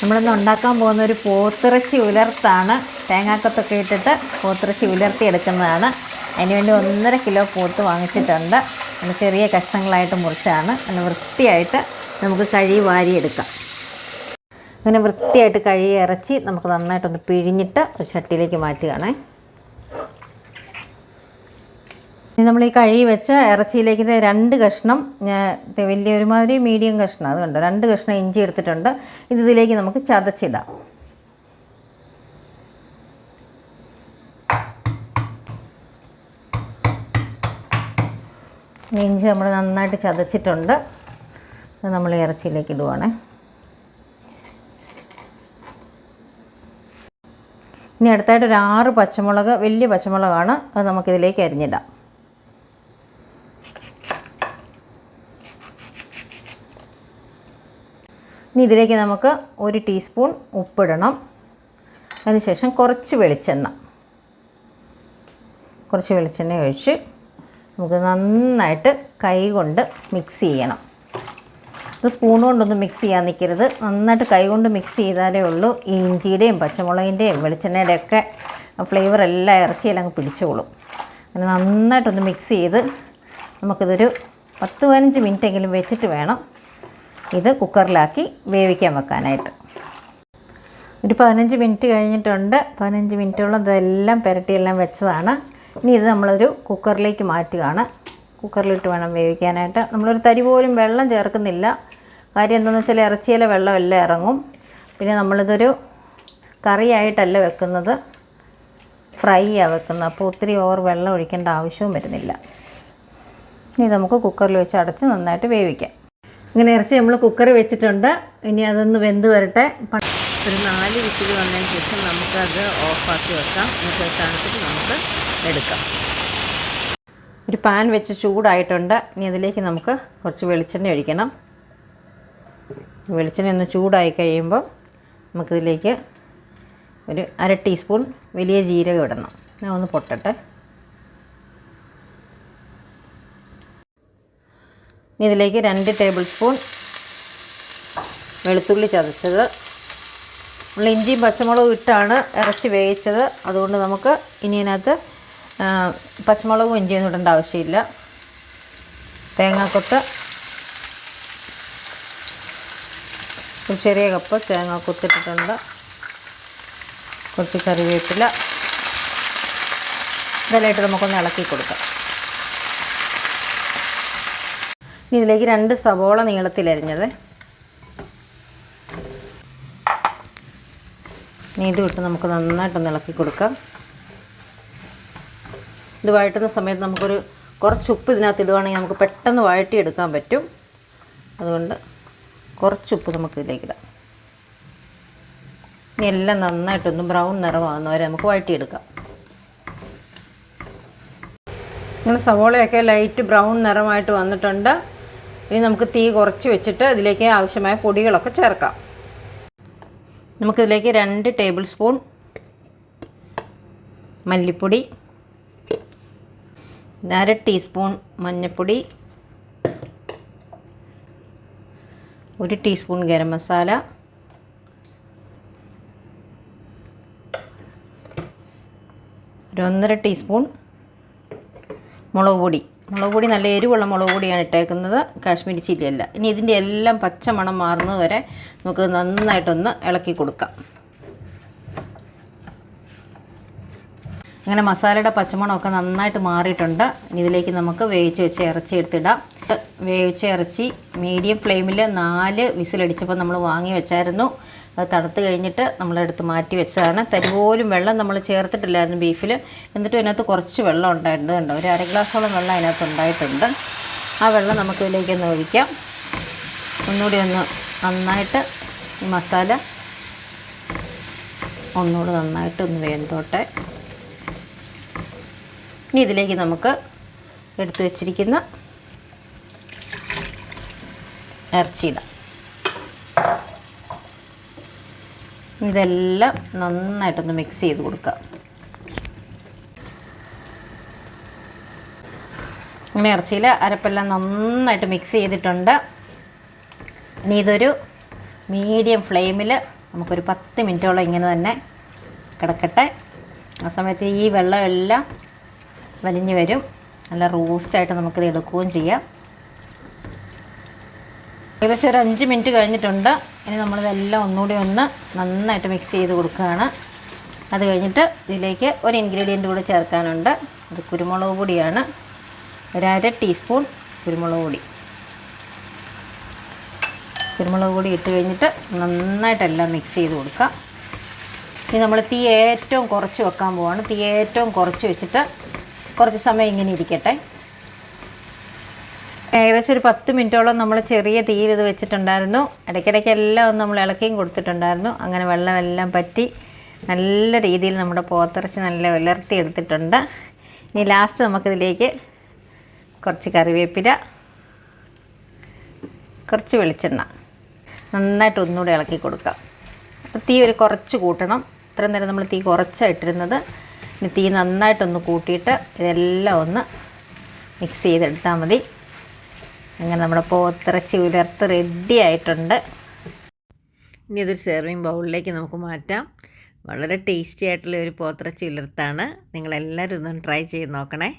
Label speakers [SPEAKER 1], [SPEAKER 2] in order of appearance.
[SPEAKER 1] നമ്മളിന്ന് ഉണ്ടാക്കാൻ പോകുന്ന ഒരു പോത്തിറച്ചി ഉലർത്താണ്. തേങ്ങാക്കത്തൊക്കെ ഇട്ടിട്ട് പോത്തിറച്ചി ഉലർത്തി എടുക്കുന്നതാണ്. അതിനുവേണ്ടി ഒന്നര കിലോ പോത്ത് വാങ്ങിച്ചിട്ടുണ്ട്. അത് ചെറിയ കഷ്ണങ്ങളായിട്ട് മുറിച്ചാണ്. നല്ല വൃത്തിയായിട്ട് നമുക്ക് കഴുകി വാരിയെടുക്കാം. അങ്ങനെ വൃത്തിയായിട്ട് കഴുകി ഇറച്ചി നമുക്ക് നന്നായിട്ടൊന്ന് പിഴിഞ്ഞിട്ട് ഒരു ചട്ടിയിലേക്ക് മാറ്റുകയാണേ. ഇനി നമ്മൾ ഈ കഴുകി വെച്ച ഇറച്ചിയിലേക്ക് രണ്ട് കഷ്ണം ഞാൻ ഇത് വലിയ ഒരുമാതിരി മീഡിയം കഷ്ണം അത് കണ്ടോ? രണ്ട് കഷ്ണം ഇഞ്ചി എടുത്തിട്ടുണ്ട്. ഇത് ഇതിലേക്ക് നമുക്ക് ചതച്ചിടാം. ഇഞ്ചി നമ്മൾ നന്നായിട്ട് ചതച്ചിട്ടുണ്ട്. നമ്മൾ ഇറച്ചിയിലേക്ക് ഇടുവാണേ. ഇനി അടുത്തായിട്ട് ഒരു ആറ് പച്ചമുളക് വലിയ പച്ചമുളകാണ് അത് നമുക്കിതിലേക്ക് അരിഞ്ഞിടാം. ഇനി ഇതിലേക്ക് നമുക്ക് ഒരു ടീസ്പൂൺ ഉപ്പിടണം. അതിനുശേഷം കുറച്ച് വെളിച്ചെണ്ണ. കുറച്ച് വെളിച്ചെണ്ണ ഒഴിച്ച് നമുക്ക് നന്നായിട്ട് കൈ കൊണ്ട് മിക്സ് ചെയ്യണം. ഇത് സ്പൂൺ കൊണ്ടൊന്നും മിക്സ് ചെയ്യാൻ നിൽക്കരുത് നന്നായിട്ട് കൈ കൊണ്ട് മിക്സ് ചെയ്താലേ ഉള്ളൂ. ഈ ഇഞ്ചിയുടെയും പച്ചമുളകിന്റെയും വെളിച്ചെണ്ണയുടെ ഒക്കെ ഫ്ലേവർ എല്ലാം ഇറച്ചിയിൽ അങ്ങ് പിടിച്ചോളും. അങ്ങനെ നന്നായിട്ടൊന്ന് മിക്സ് ചെയ്ത് നമുക്കിതൊരു പത്ത് പതിനഞ്ച് മിനിറ്റെങ്കിലും വെച്ചിട്ട് വേണം. ഇത് കുക്കറിലാക്കി വേവിക്കാൻ വെക്കാനായിട്ട്. ഒരു പതിനഞ്ച് മിനിറ്റ് കഴിഞ്ഞിട്ടുണ്ട്. പതിനഞ്ച് മിനിറ്റോളം ഇതെല്ലാം പുരട്ടിയെല്ലാം വെച്ചതാണ്. ഇനി ഇത് നമ്മളൊരു കുക്കറിലേക്ക് മാറ്റുകയാണ്. കുക്കറിലിട്ട് വേണം വേവിക്കാനായിട്ട്. നമ്മളൊരു തരി പോലും വെള്ളം ചേർക്കുന്നില്ല. കാര്യം എന്താണെന്ന് വെച്ചാൽ ഇറച്ചിയിലെ വെള്ളമെല്ലാം ഇറങ്ങും. പിന്നെ നമ്മളിതൊരു കറിയായിട്ടല്ല വെക്കുന്നത്. ഫ്രൈ ആണ് വെക്കുന്നത്. അപ്പോൾ ഒത്തിരി ഓവർ വെള്ളം ഒഴിക്കേണ്ട ആവശ്യവും വരുന്നില്ല. ഇനി നമുക്ക് കുക്കറിൽ വെച്ച് അടച്ച് നന്നായിട്ട് വേവിക്കാം. ഇങ്ങനെ ഇറച്ചി നമ്മൾ കുക്കറിൽ വെച്ചിട്ടുണ്ട്. ഇനി അതൊന്ന് വെന്ത് വരട്ടെ. ഒരു നാല് വിസിൽ വന്നതിന് ശേഷം നമുക്കത് ഓഫാക്കി വെക്കാം. എന്നിട്ട് തണുത്തിട്ട് നമുക്ക് എടുക്കാം. ഒരു പാൻ വെച്ച് ചൂടായിട്ടുണ്ട്. ഇനി അതിലേക്ക് നമുക്ക് കുറച്ച് വെളിച്ചെണ്ണ ഒഴിക്കണം. വെളിച്ചെണ്ണ ഒന്ന് ചൂടായി കഴിയുമ്പോൾ നമുക്കിതിലേക്ക് ഒരു അര ടീസ്പൂൺ വലിയ ജീരകം ഇടണം. ഞാൻ ഒന്ന് പൊട്ടട്ടെ. ഇനി ഇതിലേക്ക് രണ്ട് ടേബിൾ സ്പൂൺ വെളുത്തുള്ളി ചതച്ചത്. നമ്മൾ ഇഞ്ചിയും പച്ചമുളകും ഇട്ടാണ് ഇറച്ചി വേവിച്ചത്. അതുകൊണ്ട് നമുക്ക് ഇനി ഇതിനകത്ത് പച്ചമുളകും ഇഞ്ചിയൊന്നും ഇടേണ്ട ആവശ്യമില്ല. തേങ്ങാക്കൊത്ത് ഒരു ചെറിയ കപ്പ് തേങ്ങാക്കൊത്തിട്ടിട്ടുണ്ട് കുറച്ച് കറിവേപ്പില. ഇതെല്ലാം ഇട്ട് നമുക്കൊന്ന് ഇളക്കി കൊടുക്കാം. ഇനി ഇതിലേക്ക് രണ്ട് സവോള നീളത്തിലരിഞ്ഞത് ഇനി ഇത് വിട്ട് നമുക്ക് നന്നായിട്ടൊന്ന് ഇളക്കി കൊടുക്കാം. ഇത് വഴറ്റുന്ന സമയത്ത് നമുക്കൊരു കുറച്ച് ഉപ്പ് ഇതിനകത്ത് ഇടുവാണെങ്കിൽ നമുക്ക് പെട്ടെന്ന് വഴറ്റിയെടുക്കാൻ പറ്റും. അതുകൊണ്ട് കുറച്ച് ഉപ്പ് നമുക്ക് ഇതിലേക്ക് ഇടാം. ഇനി എല്ലാം നന്നായിട്ടൊന്ന് ബ്രൗൺ നിറമാകുന്നവരെ നമുക്ക് വഴറ്റിയെടുക്കാം. ഇങ്ങനെ സവോളയൊക്കെ ലൈറ്റ് ബ്രൗൺ നിറമായിട്ട് വന്നിട്ടുണ്ട്. ഇനി നമുക്ക് തീ കുറച്ച് വെച്ചിട്ട് ഇതിലേക്ക് ആവശ്യമായ പൊടികളൊക്കെ ചേർക്കാം. നമുക്കിതിലേക്ക് രണ്ട് ടേബിൾ സ്പൂൺ മല്ലിപ്പൊടി അര ടീസ്പൂൺ മഞ്ഞൾപ്പൊടി ഒരു ടീസ്പൂൺ ഗരം മസാല ഒരു ഒന്നര ടീസ്പൂൺ മുളക് പൊടി. മുളക് പൊടി നല്ല എരിവുള്ള മുളക് പൊടിയാണ് ഇട്ടേക്കുന്നത്. കാശ്മീരി ചില്ലിയല്ല. ഇനി ഇതിന്റെ എല്ലാം പച്ചമണം മാറുന്നത് വരെ നമുക്ക് നന്നായിട്ടൊന്ന് ഇളക്കി കൊടുക്കാം. അങ്ങനെ മസാലയുടെ പച്ചമണമൊക്കെ നന്നായിട്ട് മാറിയിട്ടുണ്ട്. ഇതിലേക്ക് നമുക്ക് വേവിച്ച് വെച്ച് ഇറച്ചി എടുത്തിടാം. വേവിച്ച ഇറച്ചി മീഡിയം ഫ്ലെയിമിൽ നാല് വിസിലടിച്ചപ്പോൾ നമ്മൾ വാങ്ങി വെച്ചായിരുന്നു. അത് തണുത്ത് കഴിഞ്ഞിട്ട് നമ്മളെടുത്ത് മാറ്റി വെച്ചതാണ്. തരി പോലും വെള്ളം നമ്മൾ ചേർത്തിട്ടില്ലായിരുന്നു ബീഫിൽ എന്നിട്ടും അതിനകത്ത് കുറച്ച് വെള്ളം ഉണ്ടായിട്ടുണ്ട് കണ്ടോ? ഒരു അര ഗ്ലാസോളം വെള്ളം അതിനകത്ത് ഉണ്ടായിട്ടുണ്ട്. ആ വെള്ളം നമുക്ക് ഇതിലേക്ക് ഒന്ന് ഒഴിക്കാം. ഒന്നുകൂടി ഒന്ന് നന്നായിട്ട് ഈ മസാല ഒന്നുകൂടി നന്നായിട്ട് ഒന്ന് വേന്തോട്ടെ. ഇനി ഇതിലേക്ക് നമുക്ക് എടുത്തു വച്ചിരിക്കുന്ന ഇറച്ചിയിടാം. ഇതെല്ലാം നന്നായിട്ടൊന്ന് മിക്സ് ചെയ്ത് കൊടുക്കുക. അങ്ങനെ ഇറച്ചിയിൽ അരപ്പെല്ലാം നന്നായിട്ട് മിക്സ് ചെയ്തിട്ടുണ്ട്. ഇനി ഇതൊരു മീഡിയം ഫ്ലെയിമിൽ നമുക്കൊരു പത്ത് മിനിറ്റോളം ഇങ്ങനെ തന്നെ കിടക്കട്ടെ. ആ സമയത്ത് ഈ വെള്ളമെല്ലാം വലിഞ്ഞു വരും. നല്ല റോസ്റ്റായിട്ട് നമുക്കിത് എടുക്കുകയും ചെയ്യാം. ഏകദേശം ഒരു അഞ്ച് മിനിറ്റ് കഴിഞ്ഞിട്ടുണ്ട്. ഇനി നമ്മളിതെല്ലാം ഒന്നുകൂടി ഒന്ന് നന്നായിട്ട് മിക്സ് ചെയ്ത് കൊടുക്കുകയാണ്. അത് കഴിഞ്ഞിട്ട് ഇതിലേക്ക് ഒരു ഇൻഗ്രീഡിയന്റ് കൂടെ ചേർക്കാനുണ്ട്. അത് കുരുമുളക് പൊടിയാണ്. ഒരര ടീസ്പൂൺ കുരുമുളക് പൊടി. കുരുമുളക് പൊടി ഇട്ട് കഴിഞ്ഞിട്ട് നന്നായിട്ടെല്ലാം മിക്സ് ചെയ്ത് കൊടുക്കാം ഇനി നമ്മൾ തീ ഏറ്റവും കുറച്ച് വെക്കാൻ പോവാണ്. തീ ഏറ്റവും കുറച്ച് വെച്ചിട്ട് കുറച്ച് സമയം ഇങ്ങനെ ഇരിക്കട്ടെ. ഏകദേശം ഒരു പത്ത് മിനിറ്റോളം നമ്മൾ ചെറിയ തീയിൽ ഇത് വെച്ചിട്ടുണ്ടായിരുന്നു. ഇടയ്ക്കിടയ്ക്ക് എല്ലാം ഒന്ന് നമ്മൾ ഇളക്കിയും കൊടുത്തിട്ടുണ്ടായിരുന്നു. അങ്ങനെ വെള്ളമെല്ലാം പറ്റി നല്ല രീതിയിൽ നമ്മുടെ പോത്തിറച്ചി നല്ല വിലർത്തി എടുത്തിട്ടുണ്ട്. ഇനി ലാസ്റ്റ് നമുക്കിതിലേക്ക് കുറച്ച് കറിവേപ്പില കുറച്ച് വെളിച്ചെണ്ണ നന്നായിട്ട് ഒന്നുകൂടെ ഇളക്കി കൊടുക്കാം. അപ്പോൾ തീ ഒരു കുറച്ച് കൂട്ടണം. ഇത്രയും നേരം നമ്മൾ തീ കുറച്ചായിട്ടിരുന്നത് ഇനി തീ നന്നായിട്ടൊന്ന് കൂട്ടിയിട്ട് ഇതെല്ലാം ഒന്ന് മിക്സ് ചെയ്തെടുത്താൽ മതി. അങ്ങനെ നമ്മുടെ പോത്തിറച്ചി ഉലർത്ത് റെഡി ആയിട്ടുണ്ട്. ഇനി അതൊരു സെർവിങ് ബൗളിലേക്ക് നമുക്ക് മാറ്റാം. വളരെ ടേസ്റ്റി ആയിട്ടുള്ള ഒരു പോത്തിറച്ചി ഉലർത്താണ്. നിങ്ങളെല്ലാവരും ഒന്ന് ട്രൈ ചെയ്ത് നോക്കണേ.